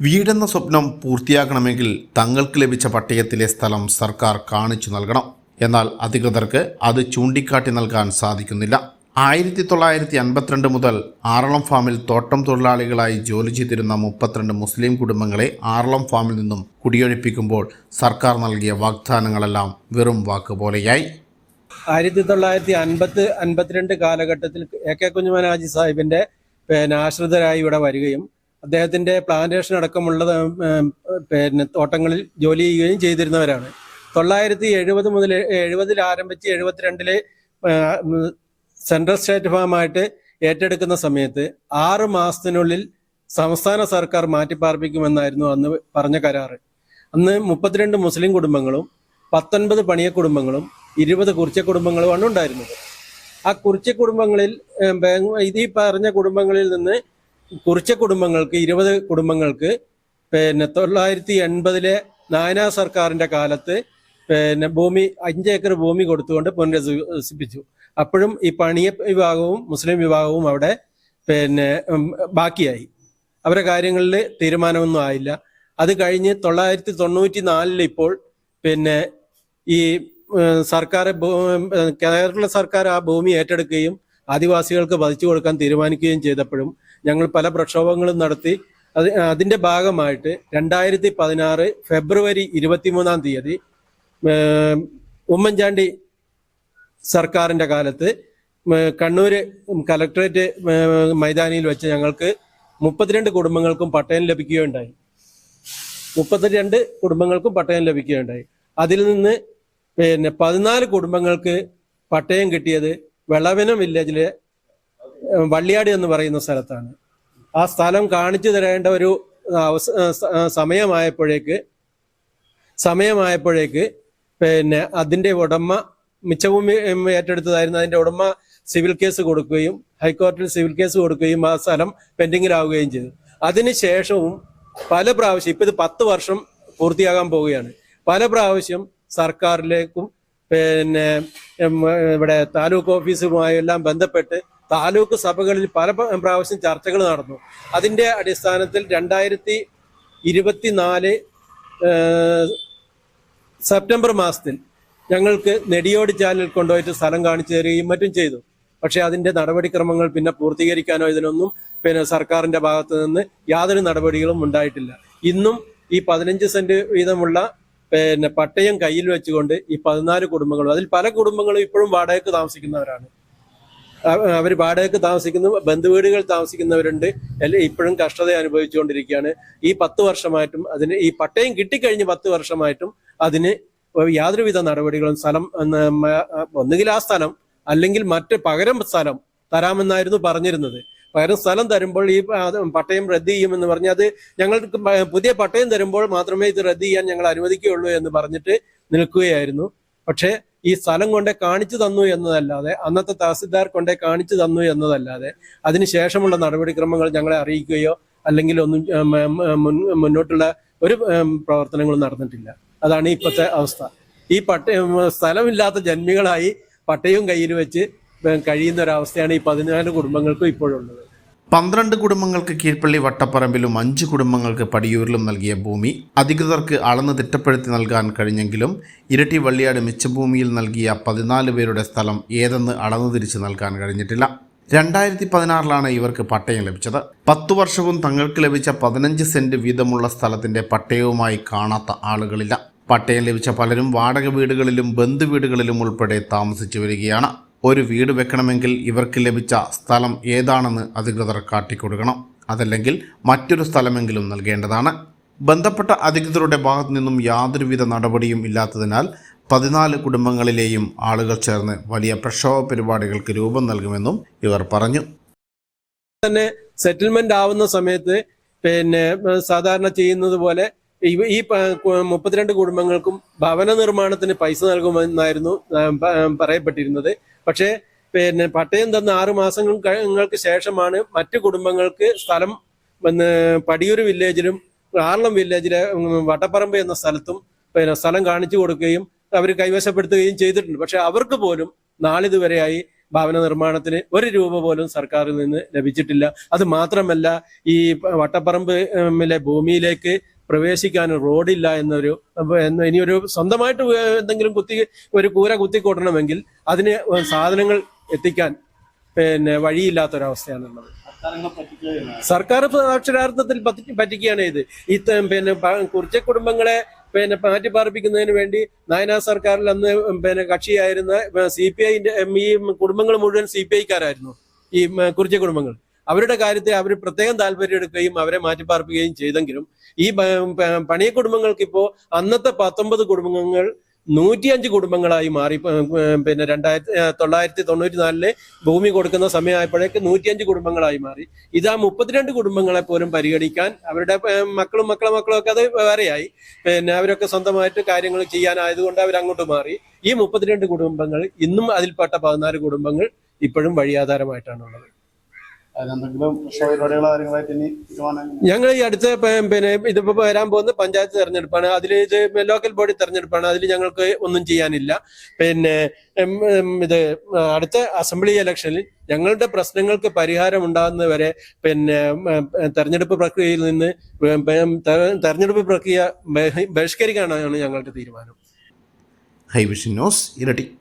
വീടെന്ന സ്വപ്നം പൂർത്തിയാക്കണമെങ്കിൽ തങ്ങൾക്ക് ലഭിച്ച പട്ടയത്തിലെ സ്ഥലം സർക്കാർ കാണിച്ചു നൽകണം. എന്നാൽ അധികൃതർക്ക് അത് ചൂണ്ടിക്കാട്ടി നൽകാൻ സാധിക്കുന്നില്ല. ആയിരത്തി തൊള്ളായിരത്തി അൻപത്തിരണ്ട് മുതൽ ആറളം ഫാമിൽ തോട്ടം തൊഴിലാളികളായി ജോലി ചെയ്തിരുന്ന മുപ്പത്തിരണ്ട് മുസ്ലിം കുടുംബങ്ങളെ ആറളം ഫാമിൽ നിന്നും കുടിയൊഴിപ്പിക്കുമ്പോൾ സർക്കാർ നൽകിയ വാഗ്ദാനങ്ങളെല്ലാം വെറും വാക്കുപോലെയായി ആയിരത്തി തൊള്ളായിരത്തി അൻപത്തി അൻപത്തിരണ്ട് കാലഘട്ടത്തിൽ എ കെ കുഞ്ഞുമനാജി സാഹിബിന്റെ പിന്നെ ആശ്രിതരായി ഇവിടെ വരികയും അദ്ദേഹത്തിന്റെ പ്ലാന്റേഷൻ അടക്കമുള്ള പിന്നെ തോട്ടങ്ങളിൽ ജോലി ചെയ്യുകയും ചെയ്തിരുന്നവരാണ്. തൊള്ളായിരത്തി എഴുപത് മുതൽ എഴുപതിൽ ആരംഭിച്ച് എഴുപത്തിരണ്ടിലെ സെൻട്രൽ സ്റ്റേറ്റ് ഫാമായിട്ട് ഏറ്റെടുക്കുന്ന സമയത്ത് ആറ് മാസത്തിനുള്ളിൽ സംസ്ഥാന സർക്കാർ മാറ്റിപ്പാർപ്പിക്കുമെന്നായിരുന്നു അന്ന് പറഞ്ഞ കരാറ്. അന്ന് മുപ്പത്തിരണ്ട് മുസ്ലിം കുടുംബങ്ങളും പത്തൊൻപത് പണിയ കുടുംബങ്ങളും ഇരുപത് കുറിച്ച കുടുംബങ്ങളുമാണ് ഉണ്ടായിരുന്നത്. ആ കുറിച്ച കുടുംബങ്ങളിൽ ഈ പറഞ്ഞ കുടുംബങ്ങളിൽ നിന്ന് കുറിച്ച കുടുംബങ്ങൾക്ക് ഇരുപത് കുടുംബങ്ങൾക്ക് പിന്നെ തൊള്ളായിരത്തി എൺപതിലെ നായനാ സർക്കാരിന്റെ കാലത്ത് പിന്നെ ഭൂമി അഞ്ച് ഏക്കർ ഭൂമി കൊടുത്തുകൊണ്ട് പുനരധിവസിപ്പിച്ചു. അപ്പോഴും ഈ പണിയ വിഭാഗവും മുസ്ലിം വിഭാഗവും അവിടെ പിന്നെ ബാക്കിയായി. അവരുടെ കാര്യങ്ങളിൽ തീരുമാനമൊന്നും ആയില്ല. അത് കഴിഞ്ഞ് തൊള്ളായിരത്തി തൊണ്ണൂറ്റി നാലിൽ ഇപ്പോൾ പിന്നെ ഈ സർക്കാർ കേരള സർക്കാർ ആ ഭൂമി ഏറ്റെടുക്കുകയും ആദിവാസികൾക്ക് പതിച്ചു കൊടുക്കാൻ തീരുമാനിക്കുകയും ചെയ്തപ്പോഴും ഞങ്ങൾ പല പ്രക്ഷോഭങ്ങളും നടത്തി. അത് അതിന്റെ ഭാഗമായിട്ട് രണ്ടായിരത്തി പതിനാറ് ഫെബ്രുവരി ഇരുപത്തിമൂന്നാം തീയതി ഉമ്മൻചാണ്ടി സർക്കാരിന്റെ കാലത്ത് കണ്ണൂര് കലക്ടറേറ്റ് മൈതാനിയിൽ വെച്ച് ഞങ്ങൾക്ക് മുപ്പത്തിരണ്ട് കുടുംബങ്ങൾക്കും പട്ടയം ലഭിക്കുകയുണ്ടായി. മുപ്പത്തിരണ്ട് കുടുംബങ്ങൾക്കും പട്ടയം ലഭിക്കുകയുണ്ടായി. അതിൽ നിന്ന് പിന്നെ പതിനാല് കുടുംബങ്ങൾക്ക് പട്ടയം കിട്ടിയത് വെളവനം വില്ലേജിലെ വള്ളിയാട് എന്ന് പറയുന്ന സ്ഥലത്താണ്. ആ സ്ഥലം കാണിച്ചു തരേണ്ട ഒരു സമയമായപ്പോഴേക്ക് സമയമായപ്പോഴേക്ക് പിന്നെ അതിന്റെ ഉടമ മിച്ചഭൂമി ഏറ്റെടുത്തതായിരുന്നു. അതിന്റെ ഉടമ സിവിൽ കേസ് കൊടുക്കുകയും ഹൈക്കോടതിയിൽ സിവിൽ കേസ് കൊടുക്കുകയും ആ സ്ഥലം പെൻഡിങ്ങിലാവുകയും ചെയ്തു. അതിനുശേഷവും പല പ്രാവശ്യം ഇപ്പൊ ഇത് പത്ത് വർഷം പൂർത്തിയാകാൻ പോവുകയാണ്. പല പ്രാവശ്യം സർക്കാരിലേക്കും പിന്നെ ഇവിടെ താലൂക്ക് ഓഫീസുമായെല്ലാം ബന്ധപ്പെട്ട് താലൂക്ക് സഭകളിൽ പല പ്രാവശ്യം ചർച്ചകൾ നടന്നു. അതിന്റെ അടിസ്ഥാനത്തിൽ രണ്ടായിരത്തി ഇരുപത്തിനാല് സെപ്റ്റംബർ മാസത്തിൽ ഞങ്ങൾക്ക് നെടിയോട് ചാനൽ കൊണ്ടുപോയിട്ട് സ്ഥലം കാണിച്ചു തരികയും മറ്റും ചെയ്തു. പക്ഷേ അതിന്റെ നടപടിക്രമങ്ങൾ പിന്നെ പൂർത്തീകരിക്കാനോ ഇതിനൊന്നും പിന്നെ സർക്കാരിന്റെ ഭാഗത്തു നിന്ന് യാതൊരു നടപടികളും ഉണ്ടായിട്ടില്ല. ഇന്നും ഈ പതിനഞ്ച് സെന്റ് വീതമുള്ള പിന്നെ പട്ടയം കയ്യിൽ വെച്ചുകൊണ്ട് ഈ പതിനാല് കുടുംബങ്ങളും അതിൽ പല കുടുംബങ്ങളും ഇപ്പോഴും വാടകയ്ക്ക് താമസിക്കുന്നവരാണ്. അവർ വാടകയ്ക്ക് താമസിക്കുന്നു ബന്ധുവീടുകൾ താമസിക്കുന്നവരുണ്ട്. അല്ലെ ഇപ്പോഴും കഷ്ടത അനുഭവിച്ചുകൊണ്ടിരിക്കുകയാണ്. ഈ പത്ത് വർഷമായിട്ടും അതിന് ഈ പട്ടയം കിട്ടിക്കഴിഞ്ഞ് പത്ത് വർഷമായിട്ടും അതിന് യാതൊരുവിധ നടപടികളും സ്ഥലം ഒന്നുകിൽ ആ സ്ഥലം അല്ലെങ്കിൽ മറ്റ് പകരം സ്ഥലം തരാമെന്നായിരുന്നു പറഞ്ഞിരുന്നത്. പകരം സ്ഥലം തരുമ്പോൾ ഈ പട്ടയം റദ്ദ് ചെയ്യുമെന്ന് പറഞ്ഞ് അത് ഞങ്ങൾക്ക് പുതിയ പട്ടയം തരുമ്പോൾ മാത്രമേ ഇത് റദ്ദ് ചെയ്യാൻ ഞങ്ങൾ അനുവദിക്കുകയുള്ളൂ എന്ന് പറഞ്ഞിട്ട് നിൽക്കുകയായിരുന്നു. പക്ഷേ ഈ സ്ഥലം കൊണ്ടേ കാണിച്ചു തന്നു എന്നതല്ലാതെ അന്നത്തെ തഹസിൽദാർ കൊണ്ടേ കാണിച്ചു തന്നു എന്നതല്ലാതെ അതിനുശേഷമുള്ള നടപടിക്രമങ്ങൾ ഞങ്ങളെ അറിയിക്കുകയോ അല്ലെങ്കിൽ ഒന്നും മുന്നോട്ടുള്ള ഒരു പ്രവർത്തനങ്ങളും നടന്നിട്ടില്ല. അതാണ് ഇപ്പോഴത്തെ അവസ്ഥ. ഈ പട്ട സ്ഥലമില്ലാത്ത ജന്മികളായി പട്ടയവും കയ്യിൽ വെച്ച് കഴിയുന്ന ഒരവസ്ഥയാണ് ഈ പതിനാല് കുടുംബങ്ങൾക്കും ഇപ്പോഴുള്ളത്. പന്ത്രണ്ട് കുടുംബങ്ങൾക്ക് കീഴ്പ്പള്ളി വട്ടപ്പറമ്പിലും അഞ്ച് കുടുംബങ്ങൾക്ക് പടിയൂരിലും നൽകിയ ഭൂമി അധികൃതർക്ക് അളന്ന് തിട്ടപ്പെടുത്തി നൽകാൻ കഴിഞ്ഞെങ്കിലും ഇരട്ടി വള്ളിയാട് മിച്ചഭൂമിയിൽ നൽകിയ പതിനാല് പേരുടെ സ്ഥലം ഏതെന്ന് അളന്നു തിരിച്ച് നൽകാൻ കഴിഞ്ഞിട്ടില്ല. രണ്ടായിരത്തി പതിനാറിലാണ് ഇവർക്ക് പട്ടയം ലഭിച്ചത്. പത്തു വർഷവും തങ്ങൾക്ക് ലഭിച്ച പതിനഞ്ച് സെന്റ് വീതമുള്ള സ്ഥലത്തിന്റെ പട്ടയവുമായി കാണാത്ത ആളുകളില്ല. പട്ടയം ലഭിച്ച പലരും വാടക വീടുകളിലും ബന്ധുവീടുകളിലും ഉൾപ്പെടെ താമസിച്ചു വരികയാണ്. ഒരു വീട് വെക്കണമെങ്കിൽ ഇവർക്ക് ലഭിച്ച സ്ഥലം ഏതാണെന്ന് അധികൃതർ കാട്ടിക്കൊടുക്കണം. അതല്ലെങ്കിൽ മറ്റൊരു സ്ഥലമെങ്കിലും നൽകേണ്ടതാണ്. ബന്ധപ്പെട്ട അധികൃതരുടെ ഭാഗത്തു നിന്നും യാതൊരുവിധ നടപടിയും ഇല്ലാത്തതിനാൽ പതിനാല് കുടുംബങ്ങളിലെയും ആളുകൾ ചേർന്ന് വലിയ പ്രക്ഷോഭ പരിപാടികൾക്ക് രൂപം നൽകുമെന്നും ഇവർ പറഞ്ഞു. തന്നെ സെറ്റിൽമെന്റ് ആവുന്ന സമയത്ത് പിന്നെ സാധാരണ ചെയ്യുന്നത് പോലെ ഈ മുപ്പത്തിരണ്ട് കുടുംബങ്ങൾക്കും ഭവന നിർമ്മാണത്തിന് പൈസ നൽകുമെന്നായിരുന്നു പറയപ്പെട്ടിരുന്നത്. പക്ഷേ പിന്നെ പട്ടയം തന്ന ആറു മാസങ്ങൾക്ക് ശേഷമാണ് മറ്റു കുടുംബങ്ങൾക്ക് സ്ഥലം പടിയൂർ വില്ലേജിലും ആർളം വില്ലേജിലെ വട്ടപ്പറമ്പ് എന്ന സ്ഥലത്തും പിന്നെ സ്ഥലം കാണിച്ചു കൊടുക്കുകയും അവർ കൈവശപ്പെടുത്തുകയും ചെയ്തിട്ടുണ്ട്. പക്ഷെ അവർക്ക് പോലും നാളിതുവരെയായി ഭവന നിർമ്മാണത്തിന് ഒരു രൂപ പോലും സർക്കാരിൽ നിന്ന് ലഭിച്ചിട്ടില്ല. അത് മാത്രമല്ല ഈ വട്ടപ്പറമ്പിലെ ഭൂമിയിലേക്ക് പ്രവേശിക്കാൻ റോഡില്ല എന്നൊരു എന്ന് ഇനിയൊരു സ്വന്തമായിട്ട് എന്തെങ്കിലും കുത്തി ഒരു കൂര കുത്തിക്കൂട്ടണമെങ്കിൽ അതിന് സാധനങ്ങൾ എത്തിക്കാൻ പിന്നെ വഴിയില്ലാത്തൊരവസ്ഥയാണുള്ളത്. സർക്കാർ അക്ഷരാർത്ഥത്തിൽ പറ്റി- പറ്റിക്കുകയാണ് ഇത്. ഈ പിന്നെ കുറച്ച് കുടുംബങ്ങളെ പിന്നെ മാറ്റി പാർപ്പിക്കുന്നതിന് വേണ്ടി നയനാ സർക്കാരിൽ അന്ന് പിന്നെ കക്ഷിയായിരുന്ന സി പി ഐന്റെ ഈ കുടുംബങ്ങൾ മുഴുവൻ സി പി ഐക്കാരായിരുന്നു. ഈ കുറിച്ച കുടുംബങ്ങൾ. അവരുടെ കാര്യത്തിൽ അവർ പ്രത്യേകം താല്പര്യം എടുക്കുകയും അവരെ മാറ്റിപ്പാർപ്പിക്കുകയും ചെയ്തെങ്കിലും ഈ പണിയ കുടുംബങ്ങൾക്ക് ഇപ്പോ അന്നത്തെ പത്തൊമ്പത് കുടുംബങ്ങൾ നൂറ്റിയഞ്ച് കുടുംബങ്ങളായി മാറി. പിന്നെ രണ്ടായിരത്തി തൊള്ളായിരത്തി തൊണ്ണൂറ്റി നാലിൽ ഭൂമി കൊടുക്കുന്ന സമയമായപ്പോഴേക്ക് നൂറ്റിയഞ്ച് കുടുംബങ്ങളായി മാറി. ഇതാ മുപ്പത്തിരണ്ട് കുടുംബങ്ങളെ പോലും പരിഗണിക്കാൻ അവരുടെ മക്കളും മക്കളും മക്കളെ മക്കളും ഒക്കെ അത് വേറെയായി. പിന്നെ അവരൊക്കെ സ്വന്തമായിട്ട് കാര്യങ്ങൾ ചെയ്യാനായതുകൊണ്ട് അവർ അങ്ങോട്ട് മാറി. ഈ മുപ്പത്തിരണ്ട് കുടുംബങ്ങൾ ഇന്നും അതിൽപ്പെട്ട പതിനാല് കുടുംബങ്ങൾ ഇപ്പോഴും വഴിയാധാരമായിട്ടാണുള്ളത്. ഞങ്ങൾ ഈ അടുത്ത പിന്നെ ഇതിപ്പോ വരാൻ പോകുന്ന പഞ്ചായത്ത് തെരഞ്ഞെടുപ്പാണ്. അതിൽ ഇത് ലോക്കൽ ബോഡി തെരഞ്ഞെടുപ്പാണ്. അതിൽ ഞങ്ങൾക്ക് ഒന്നും ചെയ്യാനില്ല. പിന്നെ ഇത് അടുത്ത അസംബ്ലി ഇലക്ഷനിൽ ഞങ്ങളുടെ പ്രശ്നങ്ങൾക്ക് പരിഹാരം ഉണ്ടാകുന്നവരെ പിന്നെ തെരഞ്ഞെടുപ്പ് പ്രക്രിയയിൽ നിന്ന് തെരഞ്ഞെടുപ്പ് പ്രക്രിയ ബഹി- ബഹിഷ്കരിക്കാനാണ് ഞങ്ങളുടെ തീരുമാനം. ഹൈവിഷൻ ന്യൂസ് ഇരട്ടി.